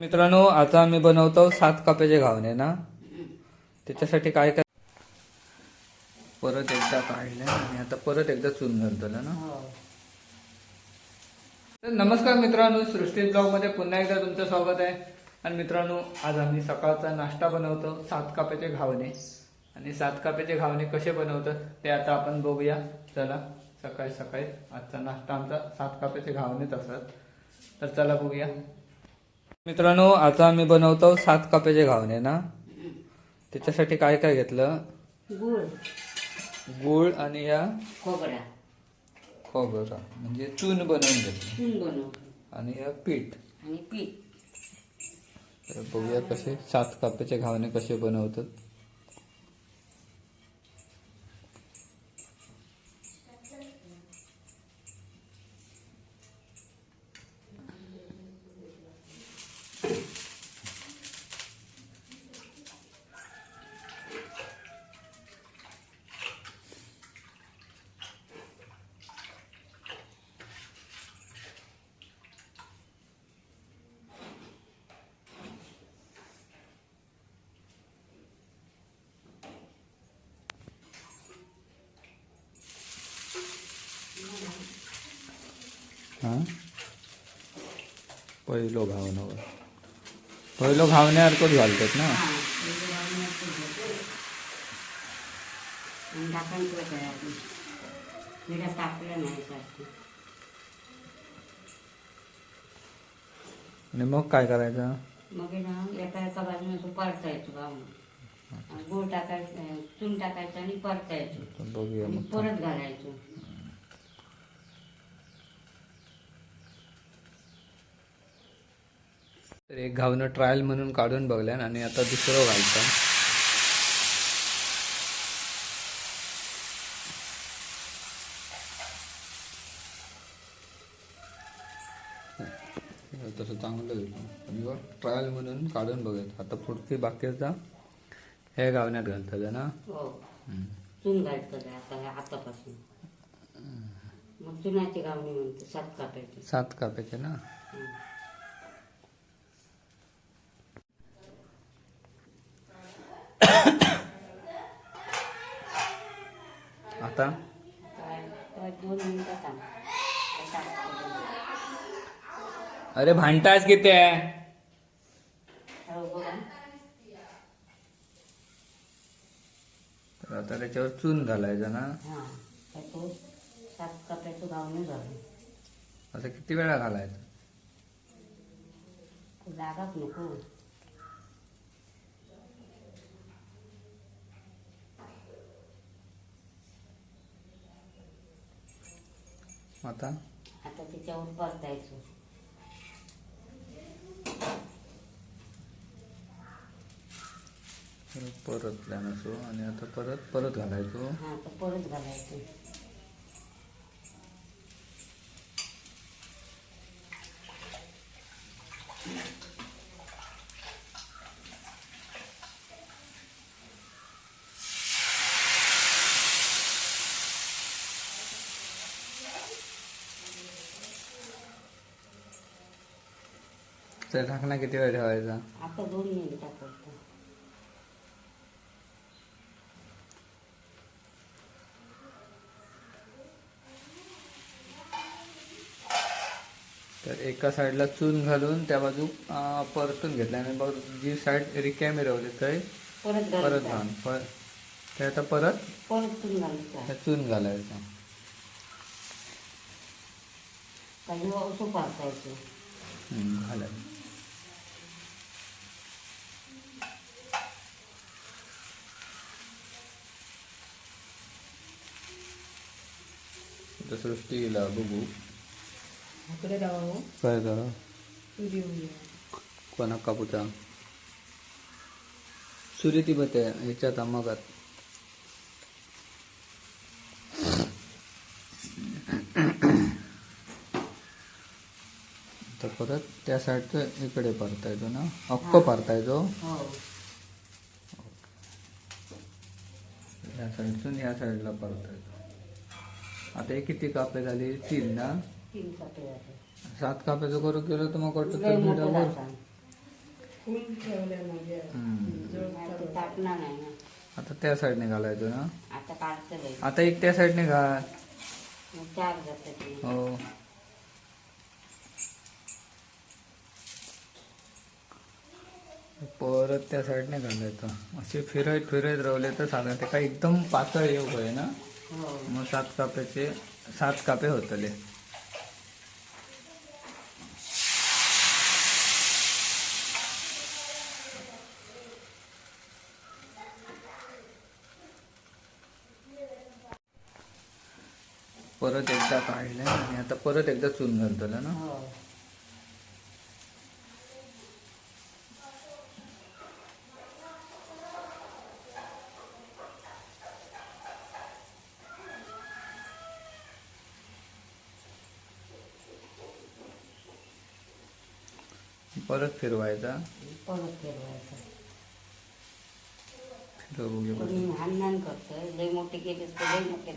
मित्रांनो आता आम्ही बनवतो सात काप्याचे घावणे ना. त्याच्यासाठी काय काय परत एकदा काढले आणि आता परत एकदा चून घालतो ना. तर नमस्कार मित्रांनो सृष्टी ब्लॉगमध्ये पुन्हा एकदा तुमचं स्वागत आहे. आणि मित्रांनो आज आम्ही सकाळचा नाश्ता बनवतो सात काप्याचे घावणे. आणि सात काप्याचे घावणे कसे बनवतात ते आता आपण बघूया. चला सकाळी सकाळी आजचा नाश्ता आमचा सात काप्याचे घावणेच असतात. तर चला बघूया. मित्रांनो आता आम्ही बनवतो सात काप्याचे घावणे ना? त्याच्यासाठी काय काय घेतलं? गुळ. गूळ आणि या खोबरा. खोबरं. म्हणजे चून बनवून घेतलं. चून बनव आणि या पीठ. आणि पीठ. तर बघूया कसे सात काप्याचे घावणे कसे बनवतात. पहिलो घावणं पहिलो घावण्यासारखंच घालतात ना. आणि मग काय करायचं? मग ना एका एका बाजूने परतायचं आणि गुळ टाकायचं चून टाकायचं आणि परतायचं. परत घालायचं. तर एक घावणं ट्रायल म्हणून काढून बघल्यान आणि आता दुसरं घालतं तसं चांगलं आणि बघ ट्रायल म्हणून काढून बघायचं आता पुढची बाकीचा हे गावण्यात घालतात ना? हो. चून घालतं ते आता हे आतापासून. मग चुनाची गावणी म्हणते सात कापायची सात कापायचे ना? आता? अरे भांटास किती आहे? तर आता त्याच्यावर चून घालायचं ना? हा झालं असं किती वेळा घालायचं? आता? आता त्याच्यावर परतायचं. परत नसो आणि आता परत परत घालायचो. हा तर परत घालायचं. तर ढाकणा किती वेळ ठेवायचा? आता दोन मिनिटं तर एका साईडला चून घालून त्या बाजू परतून घेतल्या आणि मग जी साईड रिकामी राहिली तर परत परत घालायचं घाल पर ते आता परत परत चून घालायचं त्या चून घालायचं. काही असं परतायचं हम्म, घालायचं. सृष्टीला बघू. जाऊ काय करा कोणा कापूचा सुरी ती बते ह्याच्यात मगात तर परत त्या साईडचं इकडे परतायचो ना? अक्क परतायचो हो. या साईडतून या साईडला परतायचो आता हे किती कापे झाले? तीन ना? तीन कपे झाले. सात काप्याचं करू केलं तर मग वाटतं लय मोठं. फुल हम्म. आता ताटणार नाही ना. आता त्या साईडने घालायचं ना? आता काढतं लय आता एक त्या साईडने घाल. मग चार जातं ते. हो. परत त्या साईडने घालायचं. असे फिरत फिरत रावले तर साधारण ते काय एकदम पातळ येऊ आहे ना? मग सात काप्याचे सात कापे होतले. परत एकदा काढलं आणि आता परत एकदा चून घालतलं ना? हो. परत फिरवायचा? परत फिरवायचं. फिरवू करतोय लय मोठे केलेस तर लय मोठे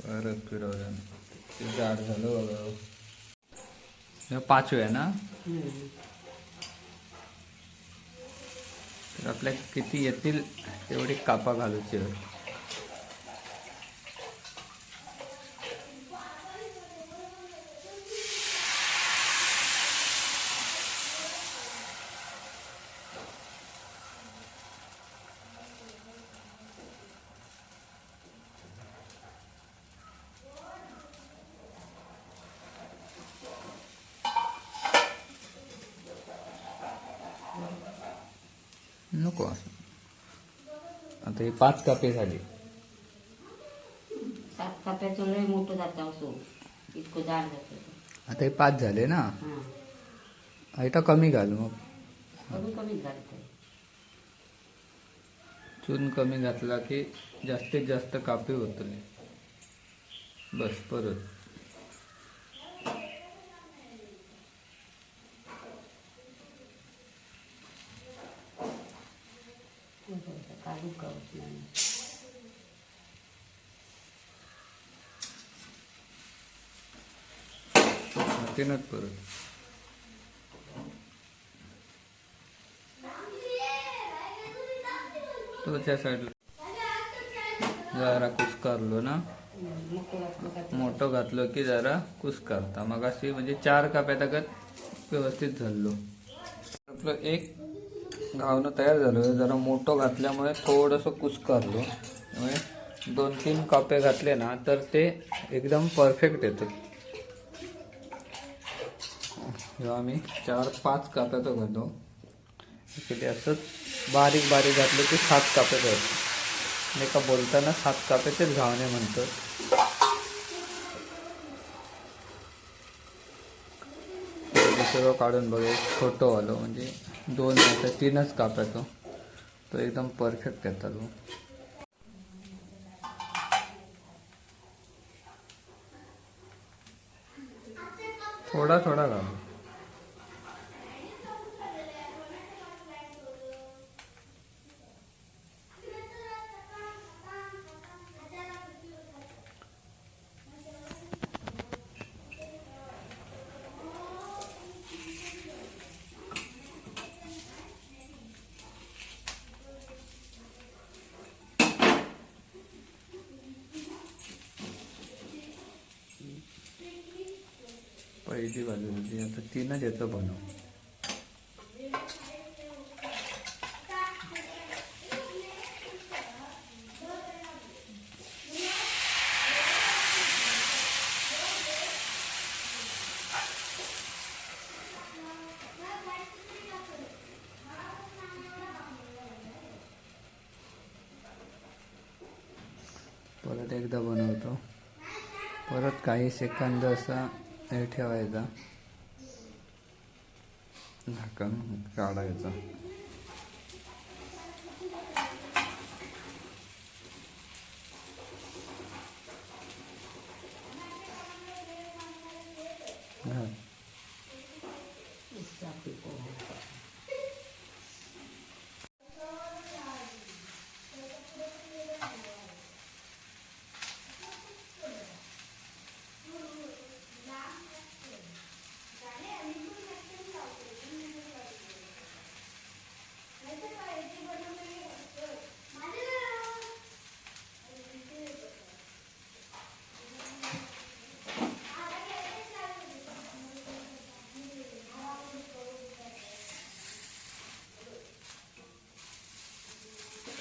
परत फिरवलं. ते जाड झालं बघा. हे पाचवे आहे ना? हम्म. तर आपल्या किती येतील तेवढी कापा घालूची. आहे. नको. आता ही पाच कापे झाली. सात काप्याचं लय मोठं जातं असो. इतकं जाड जातं. ते. आता हे पाच झाले ना? हा. आता कमी घाल मग. कमी कमी घालतंय चून कमी घातला की जास्तीत जास्त कापे होतले. बस परत. काढू कळत नाही परत तो त्या साईडला जरा कुस्कारलो ना. हम्म, मोठं घातलं की जरा कुस्कारता मग अशी म्हणजे चार काप्या ताकद व्यवस्थित झालो. आपलं एक घावणं तयार झालं. जरा मोठं घातल्यामुळे थोडंसं कुस्करलो त्यामुळे दोन तीन कापे घातले ना तर ते एकदम परफेक्ट येतं. जेव्हा आम्ही चार पाच काप्याचं घालतो. किती असंच बारीक बारीक घातलं की सात कापे घालतो एका बोलताना सात काप्याचेच घावणे म्हणतात. दुसरं काढून बघ एक छोटं आलो. म्हणजे दोन नाही तर तीनच कापायचो. तो एकदम परफेक्ट येतात तो थोडा थोडा घालू. पहिली भाजी होती म्हणजे आता तीनच याचं बनव. परत एकदा बनवतो. परत काही सेकंद असा ठेवायचा. झाकण काढायचा.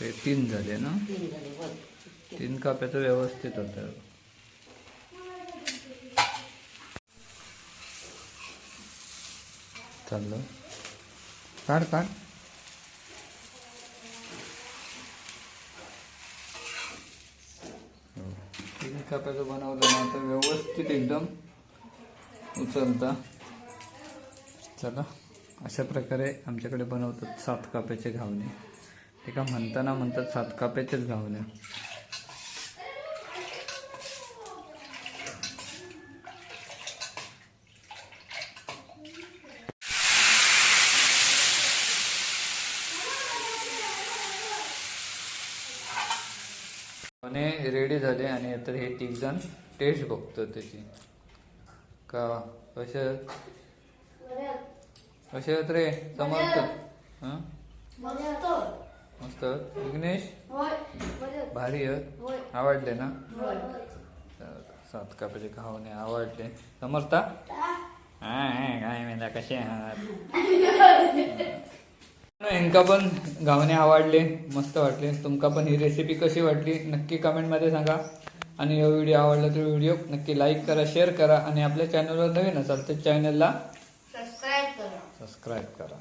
ओके तीन झाले ना? तीन झाले बघ तीन काप्याचं व्यवस्थित होतं. चाललं. काढ काढ. हो. तीन काप्याचं बनवलं ना तर व्यवस्थित एकदम उचलता. चला. अशा प्रकारे आमच्याकडे बनवतात सात काप्याचे घावणे. ते का म्हणताना म्हणतात सात काप्याचेच घावणे आणि रेडी झाले आणि आता हे तिघ जण टेस्ट बघतो त्याची. का? कसे कसे आहेत रे समर्थ. हं? मस्त. विघ्नेश? भारी आहेत आवडले ना? सात कापाचे खावणे आवडले. समर्था? हा. हा, काय म्हणता कसे आहात? यांका पण गावणे आवडले मस्त वाटले. तुमका पण ही रेसिपी कशी वाटली नक्की कमेंटमध्ये सांगा. आणि हा व्हिडिओ आवडला तर व्हिडिओ नक्की लाईक करा शेअर करा. आणि आपल्या चॅनलवर नवीन असाल तर चॅनलला सबस्क्राईब करा. सबस्क्राईब करा.